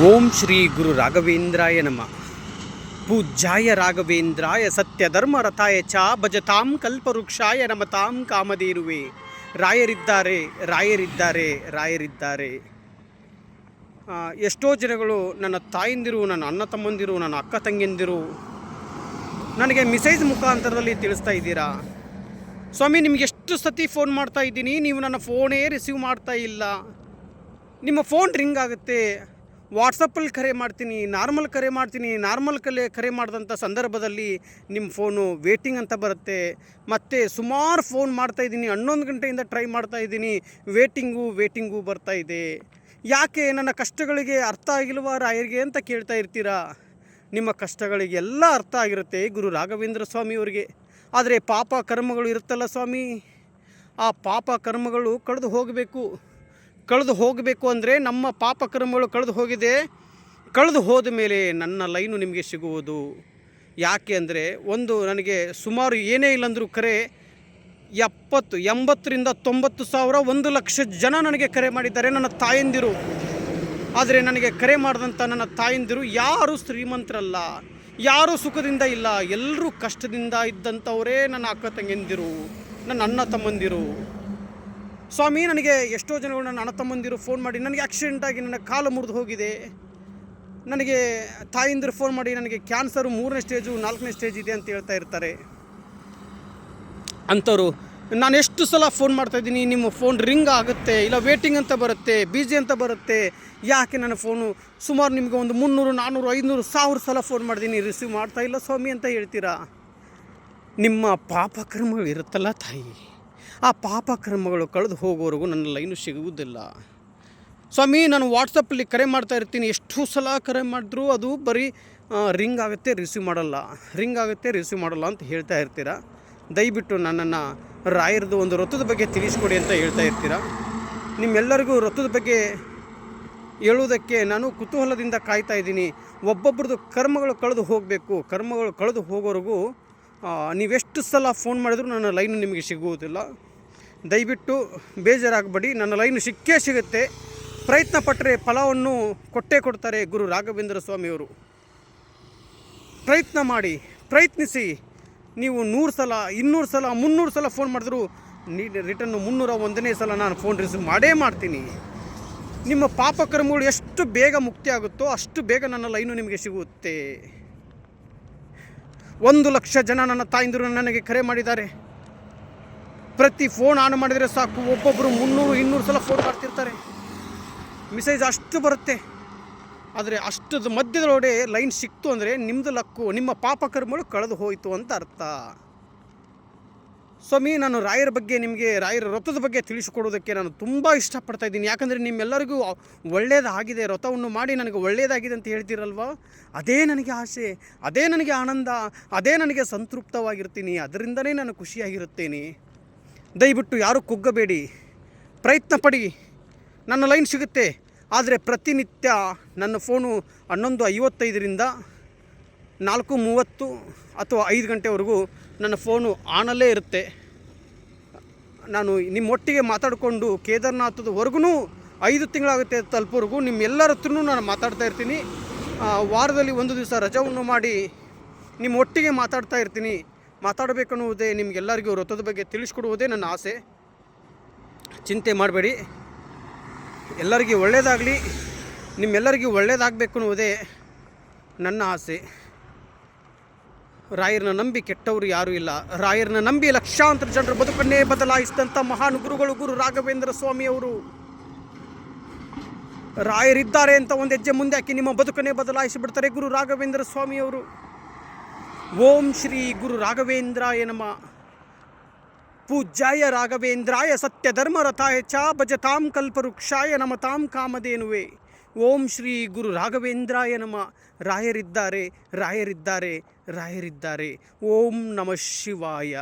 ಓಂ ಶ್ರೀ ಗುರು ರಾಘವೇಂದ್ರಾಯ ನಮ. ಪೂಜ್ಯಾಯ ರಾಘವೇಂದ್ರಾಯ ಸತ್ಯಧರ್ಮ ರಥಾಯ ಚ ಭಜತಾಂ ಕಲ್ಪವೃಕ್ಷಾಯ ನಮತಾಂ ಕಾಮದೇರುವೆ ರಾಯರಿದ್ದಾರೆ ರಾಯರಿದ್ದಾರೆ ರಾಯರಿದ್ದಾರೆ. ಎಷ್ಟೋ ಜನಗಳು ನನ್ನ ತಾಯಂದಿರು, ನನ್ನ ಅಣ್ಣ ತಮ್ಮಂದಿರು, ನನ್ನ ಅಕ್ಕ ತಂಗಿಯಂದಿರು, ನನಗೆ ಮೆಸೇಜ್ ಮುಖಾಂತರದಲ್ಲಿ ತಿಳಿಸ್ತಾ ಇದ್ದೀರಾ? ಸ್ವಾಮಿ, ನಿಮ್ಗೆ ಎಷ್ಟು ಸತಿ ಫೋನ್ ಮಾಡ್ತಾ ಇದ್ದೀನಿ, ನೀವು ನನ್ನ ಫೋನೇ ರಿಸೀವ್ ಮಾಡ್ತಾ ಇಲ್ಲ. ನಿಮ್ಮ ಫೋನ್ ರಿಂಗ್ ಆಗುತ್ತೆ. ವಾಟ್ಸಪ್ಪಲ್ಲಿ ಕರೆ ಮಾಡ್ತೀನಿ, ನಾರ್ಮಲ್ ಕರೆ ಮಾಡ್ತೀನಿ, ನಾರ್ಮಲ್ ಕಲೆ ಕರೆ ಮಾಡಿದಂಥ ಸಂದರ್ಭದಲ್ಲಿ ನಿಮ್ಮ ಫೋನು ವೇಟಿಂಗ್ ಅಂತ ಬರುತ್ತೆ. ಮತ್ತು ಸುಮಾರು ಫೋನ್ ಮಾಡ್ತಾ ಇದ್ದೀನಿ, ಹನ್ನೊಂದು ಗಂಟೆಯಿಂದ ಟ್ರೈ ಮಾಡ್ತಾ ಇದ್ದೀನಿ, ವೇಟಿಂಗು ವೇಟಿಂಗು ಬರ್ತಾ ಇದೆ. ಯಾಕೆ ನನ್ನ ಕಷ್ಟಗಳಿಗೆ ಅರ್ಥ ಆಗಿಲ್ವಾ ರಾಯರಿಗೆ ಅಂತ ಕೇಳ್ತಾ ಇರ್ತೀರಾ? ನಿಮ್ಮ ಕಷ್ಟಗಳಿಗೆ ಎಲ್ಲ ಅರ್ಥ ಆಗಿರುತ್ತೆ ಗುರು ರಾಘವೇಂದ್ರ ಸ್ವಾಮಿಯವರಿಗೆ ಆದರೆ ಪಾಪ ಕರ್ಮಗಳು ಇರುತ್ತಲ್ಲ ಸ್ವಾಮಿ? ಆ ಪಾಪ ಕರ್ಮಗಳು ಕಳೆದು ಹೋಗಬೇಕು. ಕಳೆದು ಹೋಗಬೇಕು ಅಂದರೆ ನಮ್ಮ ಪಾಪ ಕರ್ಮಗಳು ಕಳೆದು ಹೋಗಿದೆ. ಕಳೆದು ಹೋದ ಮೇಲೆ ನನ್ನ ಲೈನು ನಿಮಗೆ ಸಿಗುವುದು. ಯಾಕೆ ಅಂದರೆ ಒಂದು ನನಗೆ ಸುಮಾರು ಏನೇ ಇಲ್ಲಂದರೂ ಕರೆ ಎಪ್ಪತ್ತು, ಎಂಬತ್ತರಿಂದ ತೊಂಬತ್ತು ಸಾವಿರ ಒಂದು ಲಕ್ಷ ಜನ ನನಗೆ ಕರೆ ಮಾಡಿದ್ದಾರೆ ನನ್ನ ತಾಯಂದಿರು. ಆದರೆ ನನಗೆ ಕರೆ ಮಾಡಿದಂಥ ನನ್ನ ತಾಯಂದಿರು ಯಾರೂ ಶ್ರೀಮಂತರಲ್ಲ, ಯಾರೂ ಸುಖದಿಂದ ಇಲ್ಲ. ಎಲ್ಲರೂ ಕಷ್ಟದಿಂದ ಇದ್ದಂಥವರೇ ನನ್ನ ಅಕ್ಕ ತಂಗಿಯಂದಿರು, ನನ್ನ ಅಣ್ಣ ತಮ್ಮಂದಿರು. ಸ್ವಾಮಿ, ನನಗೆ ಎಷ್ಟೋ ಜನಗಳು ನನ್ನ ಅಣ್ಣ ತಮ್ಮಂದಿರು ಫೋನ್ ಮಾಡಿ, ನನಗೆ ಆಕ್ಸಿಡೆಂಟಾಗಿ ನನ್ನ ಕಾಲು ಮುರಿದು ಹೋಗಿದೆ. ನನಗೆ ತಾಯಿಂದಿರು ಫೋನ್ ಮಾಡಿ, ನನಗೆ ಕ್ಯಾನ್ಸರು ಮೂರನೇ ಸ್ಟೇಜು ನಾಲ್ಕನೇ ಸ್ಟೇಜ್ ಇದೆ ಅಂತ ಹೇಳ್ತಾ ಇರ್ತಾರೆ. ಅಂಥವ್ರು, ನಾನು ಎಷ್ಟು ಸಲ ಫೋನ್ ಮಾಡ್ತಾಯಿದ್ದೀನಿ ನಿಮ್ಮ ಫೋನ್ ರಿಂಗ್ ಆಗುತ್ತೆ, ಇಲ್ಲ ವೇಟಿಂಗ್ ಅಂತ ಬರುತ್ತೆ ಬಿಜಿ ಅಂತ ಬರುತ್ತೆ, ಯಾಕೆ ನನ್ನ ಫೋನು ಸುಮಾರು ನಿಮಗೆ ಒಂದು ಮುನ್ನೂರು ನಾನ್ನೂರು ಐದುನೂರು ಸಾವಿರ ಸಲ ಫೋನ್ ಮಾಡಿದ್ದೀನಿ ರಿಸೀವ್ ಮಾಡ್ತಾ ಇಲ್ಲ ಸ್ವಾಮಿ ಅಂತ ಹೇಳ್ತೀರಾ? ನಿಮ್ಮ ಪಾಪ ಕರ್ಮಗಳು ಇರುತ್ತಲ್ಲ ತಾಯಿ. ಆ ಪಾಪ ಕರ್ಮಗಳು ಕಳೆದು ಹೋಗೋವರೆಗೂ ನನ್ನ ಲೈನು ಸಿಗುವುದಿಲ್ಲ. ಸ್ವಾಮಿ, ನಾನು ವಾಟ್ಸಪ್ಪಲ್ಲಿ ಕರೆ ಮಾಡ್ತಾ ಇರ್ತೀನಿ. ಎಷ್ಟು ಸಲ ಕರೆ ಮಾಡಿದ್ರು ಅದು ಬರೀ ರಿಂಗ್ ಆಗುತ್ತೆ, ರಿಸೀವ್ ಮಾಡಲ್ಲ. ರಿಂಗ್ ಆಗುತ್ತೆ, ರಿಸೀವ್ ಮಾಡಲ್ಲ ಅಂತ ಹೇಳ್ತಾ ಇರ್ತೀರಾ? ದಯವಿಟ್ಟು ನನ್ನನ್ನು ರಾಯರದು ಒಂದು ವೃತ್ತದ ಬಗ್ಗೆ ತಿಳಿಸ್ಕೊಡಿ ಅಂತ ಹೇಳ್ತಾ ಇರ್ತೀರಾ? ನಿಮ್ಮೆಲ್ಲರಿಗೂ ವೃತ್ತದ ಬಗ್ಗೆ ಹೇಳುವುದಕ್ಕೆ ನಾನು ಕುತೂಹಲದಿಂದ ಕಾಯ್ತಾ ಇದ್ದೀನಿ. ಒಬ್ಬೊಬ್ರದ್ದು ಕರ್ಮಗಳು ಕಳೆದು ಹೋಗಬೇಕು. ಕರ್ಮಗಳು ಕಳೆದು ಹೋಗೋವರೆಗೂ ನೀವೆಷ್ಟು ಸಲ ಫೋನ್ ಮಾಡಿದರೂ ನನ್ನ ಲೈನು ನಿಮಗೆ ಸಿಗುವುದಿಲ್ಲ. ದಯವಿಟ್ಟು ಬೇಜಾರಾಗಬೇಡಿ. ನನ್ನ ಲೈನು ಸಿಕ್ಕೇ ಸಿಗುತ್ತೆ. ಪ್ರಯತ್ನ ಪಟ್ಟರೆ ಫಲವನ್ನು ಕೊಟ್ಟೇ ಕೊಡ್ತಾರೆ ಗುರು ರಾಘವೇಂದ್ರ ಸ್ವಾಮಿಯವರು. ಪ್ರಯತ್ನ ಮಾಡಿ, ಪ್ರಯತ್ನಿಸಿ. ನೀವು ನೂರು ಸಲ, ಇನ್ನೂರು ಸಲ, ಮುನ್ನೂರು ಸಲ ಫೋನ್ ಮಾಡಿದ್ರು ನೀ ರಿಟರ್ನು ಮುನ್ನೂರ ಒಂದನೇ ಸಲ ನಾನು ಫೋನ್ ರಿಸೀವ್ ಮಾಡೇ ಮಾಡ್ತೀನಿ. ನಿಮ್ಮ ಪಾಪ ಕರ್ಮಗಳು ಎಷ್ಟು ಬೇಗ ಮುಕ್ತಿ ಆಗುತ್ತೋ ಅಷ್ಟು ಬೇಗ ನನ್ನ ಲೈನು ನಿಮಗೆ ಸಿಗುತ್ತೆ. ಒಂದು ಲಕ್ಷ ಜನ ನನ್ನ ತಾಯಿಂದರು ನನಗೆ ಕರೆ ಮಾಡಿದ್ದಾರೆ. ಪ್ರತಿ ಫೋನ್ ಆನ್ ಮಾಡಿದರೆ ಸಾಕು. ಒಬ್ಬೊಬ್ಬರು ಮುನ್ನೂರು, ಇನ್ನೂರು ಸಲ ಫೋನ್ ಮಾಡ್ತಿರ್ತಾರೆ. ಮೆಸೇಜ್ ಅಷ್ಟು ಬರುತ್ತೆ. ಆದರೆ ಅಷ್ಟದ ಮಧ್ಯದೊಳಗಡೆ ಲೈನ್ ಸಿಕ್ತು ಅಂದರೆ ನಿಮ್ಮದು ಲಕ್ಕು, ನಿಮ್ಮ ಪಾಪ ಕರ್ಮಗಳು ಕಳೆದು ಹೋಯಿತು ಅಂತ ಅರ್ಥ. ಸ್ವಾಮಿ, ನಾನು ರಾಯರ ಬಗ್ಗೆ ನಿಮಗೆ, ರಾಯರ ರಥದ ಬಗ್ಗೆ ತಿಳಿಸಿಕೊಡೋದಕ್ಕೆ ನಾನು ತುಂಬ ಇಷ್ಟಪಡ್ತಾ ಇದ್ದೀನಿ. ಯಾಕಂದರೆ ನಿಮ್ಮೆಲ್ಲರಿಗೂ ಒಳ್ಳೆಯದಾಗಿದೆ ರಥವನ್ನು ಮಾಡಿ ನನಗೆ ಒಳ್ಳೆಯದಾಗಿದೆ ಅಂತ ಹೇಳ್ತೀರಲ್ವ? ಅದೇ ನನಗೆ ಆಸೆ, ಅದೇ ನನಗೆ ಆನಂದ, ಅದೇ ನನಗೆ ಸಂತೃಪ್ತವಾಗಿರ್ತೀನಿ. ಅದರಿಂದನೇ ನಾನು ಖುಷಿಯಾಗಿರುತ್ತೇನೆ. ದಯವಿಟ್ಟು ಯಾರೂ ಕುಗ್ಗಬೇಡಿ. ಪ್ರಯತ್ನ ಪಡಿ ನನ್ನ ಲೈನ್ ಸಿಗುತ್ತೆ. ಆದರೆ ಪ್ರತಿನಿತ್ಯ ನನ್ನ ಫೋನು ಹನ್ನೊಂದು ಐವತ್ತೈದರಿಂದ ನಾಲ್ಕು ಮೂವತ್ತು ಅಥವಾ ಐದು ಗಂಟೆವರೆಗೂ ನನ್ನ ಫೋನು ಆನಲ್ಲೇ ಇರುತ್ತೆ. ನಾನು ನಿಮ್ಮೊಟ್ಟಿಗೆ ಮಾತಾಡಿಕೊಂಡು ಕೇದಾರ್ನಾಥದವರೆಗೂ ಐದು ತಿಂಗಳಾಗುತ್ತೆ ತಲುಪೋವರೆಗೂ ನಿಮ್ಮೆಲ್ಲರ ಹತ್ರನೂ ನಾನು ಮಾತಾಡ್ತಾ ಇರ್ತೀನಿ. ವಾರದಲ್ಲಿ ಒಂದು ದಿವಸ ರಜವನ್ನು ಮಾಡಿ ನಿಮ್ಮೊಟ್ಟಿಗೆ ಮಾತಾಡ್ತಾ ಇರ್ತೀನಿ. ಮಾತಾಡಬೇಕನ್ನುವುದೇ ನಿಮಗೆಲ್ಲರಿಗೂ ವೃತ್ತದ ಬಗ್ಗೆ ತಿಳಿಸ್ಕೊಡುವುದೇ ನನ್ನ ಆಸೆ. ಚಿಂತೆ ಮಾಡಬೇಡಿ. ಎಲ್ಲರಿಗೂ ಒಳ್ಳೆಯದಾಗಲಿ ನಿಮ್ಮೆಲ್ಲರಿಗೂ ಒಳ್ಳೆಯದಾಗಬೇಕು ಅನ್ನುವುದೇ ನನ್ನ ಆಸೆ. ರಾಯರನ್ನ ನಂಬಿ ಕೆಟ್ಟವರು ಯಾರೂ ಇಲ್ಲ. ರಾಯರನ್ನ ನಂಬಿ ಲಕ್ಷಾಂತರ ಜನರ ಬದುಕನ್ನೇ ಬದಲಾಯಿಸಿದಂಥ ಮಹಾನ್ ಗುರುಗಳು ಗುರು ರಾಘವೇಂದ್ರ ಸ್ವಾಮಿಯವರು ರಾಯರಿದ್ದಾರೆ ಅಂತ ಒಂದು ಹೆಜ್ಜೆ ಮುಂದೆ ಹಾಕಿ ನಿಮ್ಮ ಬದುಕನ್ನೇ ಬದಲಾಯಿಸಿಬಿಡ್ತಾರೆ ಗುರು ರಾಘವೇಂದ್ರ ಸ್ವಾಮಿಯವರು ಓಂ ಶ್ರೀ ಗುರು ರಾಘವೇಂದ್ರಾಯ ನಮ. ಪೂಜ್ಯಾಯ ರಾಘವೇಂದ್ರಾಯ ಸತ್ಯಧರ್ಮರಥಾಯ ಚ ಭಜತಾಂ ಕಲ್ಪವೃಕ್ಷಾಯ ನಮತಾಂ ಕಾಮಧೇನುವೆ. ಓಂ ಶ್ರೀ ಗುರು ರಾಘವೇಂದ್ರಾಯ ನಮ. ರಾಯರಿದ್ದಾರೆ ರಾಯರಿದ್ದಾರೆ ರಾಯರಿದ್ದಾರೆ. ಓಂ ನಮಃ ಶಿವಾಯ.